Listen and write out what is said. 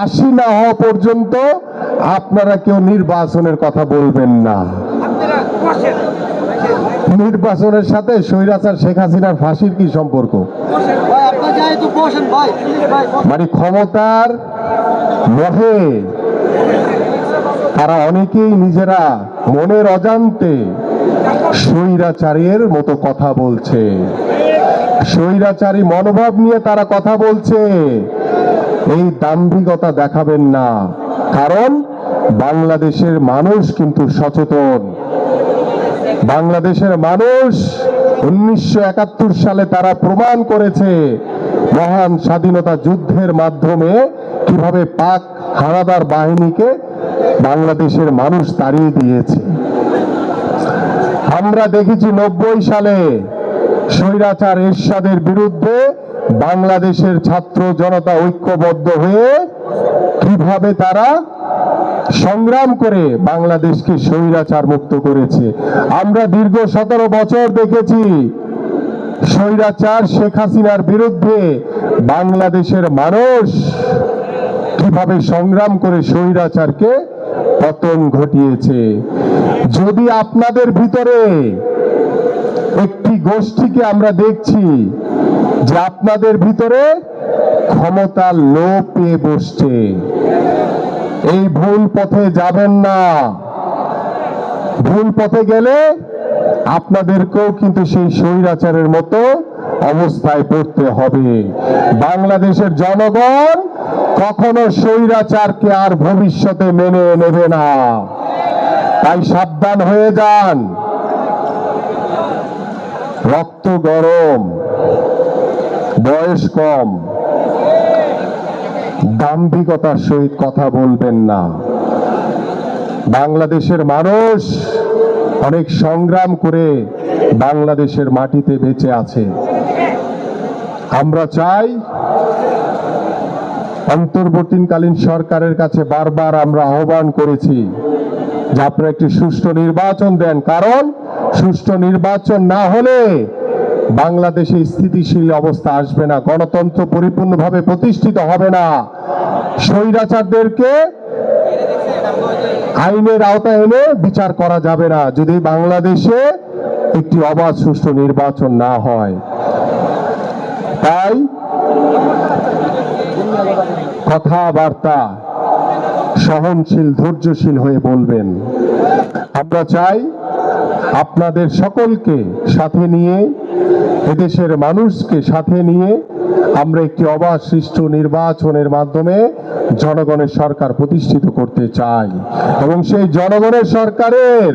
ফাঁসি না হওয়া পর্যন্ত আপনারা কেউ নির্বাচনের কথা বলবেন না। নির্বাচনের সাথে স্বৈরাচার শেখ হাসিনার ফাঁসির কি সম্পর্ক? মানে ক্ষমতার মহে তারা অনেকেই নিজেরা মনের অজান্তে স্বৈরাচারের মতো কথা বলছে। স্বৈরাচারী মনোভাব নিয়ে তারা কথা বলছে। এই দাম্ভিকতা দেখাবেন না। কারণ বাংলাদেশের মানুষ কিন্তু সচেতন। বাংলাদেশের মানুষ উনিশশো একাত্তর সালে তারা প্রমাণ করেছে মহান স্বাধীনতা যুদ্ধের মাধ্যমে কীভাবে পাক হানাদার বাহিনীকে বাংলাদেশের মানুষ তাড়িয়ে দিয়েছে। আমরা দেখেছি নব্বই সালে স্বৈরাচার এরশাদের বিরুদ্ধে বাংলাদেশের ছাত্র জনতা ঐক্যবদ্ধ হয়ে কীভাবে তারা সংগ্রাম করে বাংলাদেশকে স্বৈরাচার মুক্ত করেছে? আমরা দীর্ঘ সতেরো বছর দেখেছি স্বৈরাচার শেখ হাসিনার বিরুদ্ধে বাংলাদেশের মানুষ কীভাবে সংগ্রাম করে স্বৈরাচারকে পতন ঘটিয়েছে। যদি আপনাদের ভিতরে একটি গোষ্ঠীকে আমরা দেখছি যে আপনাদের ভিতরে ক্ষমতার লোভ পেয়ে বসছে। এই ভুল পথে যাবেন না। ভুল পথে গেলে আপনাদেরকেও কিন্তু সেই স্বৈরাচারের মতো অবস্থায় পড়তে হবে। বাংলাদেশের জনগণ কখনো স্বৈরাচারকে আর ভবিষ্যতে মেনে নেবে না। তাই সাবধান হয়ে যান। রক্ত গরম। বয়স কম। দাম্ভিকতার সহিত কথা বলবেন না। বাংলাদেশের মানুষ অনেক সংগ্রাম করে বাংলাদেশের মাটিতে বেঁচে আছে। আমরা চাই অন্তর্বর্তীকালীন সরকারের কাছে বারবার আমরা আহ্বান করেছি যে আপনারা একটি সুষ্ঠু নির্বাচন দেন। কারণ সুষ্ঠু নির্বাচন না হলে বাংলাদেশে স্থিতিশীল অবস্থা আসবে না, গণতন্ত্র পরিপূর্ণভাবে প্রতিষ্ঠিত হবে না। স্বৈরাচারদেরকে আইনের আওতায় এনে বিচার করা যাবে না, যদি বাংলাদেশে একটি অবাধ সুষ্ঠু নির্বাচন না হয়। তাই কথাবার্তা সহনশীল, ধৈর্যশীল হয়ে বলবেন। আমরা চাই আপনাদের সকলকে সাথে নিয়ে, এদেশের মানুষকে সাথে নিয়ে আমরা একটি অবাধ সৃষ্টি নির্বাচনের মাধ্যমে জনগণের সরকার প্রতিষ্ঠিত করতে চাই এবং সেই জনগণের সরকারের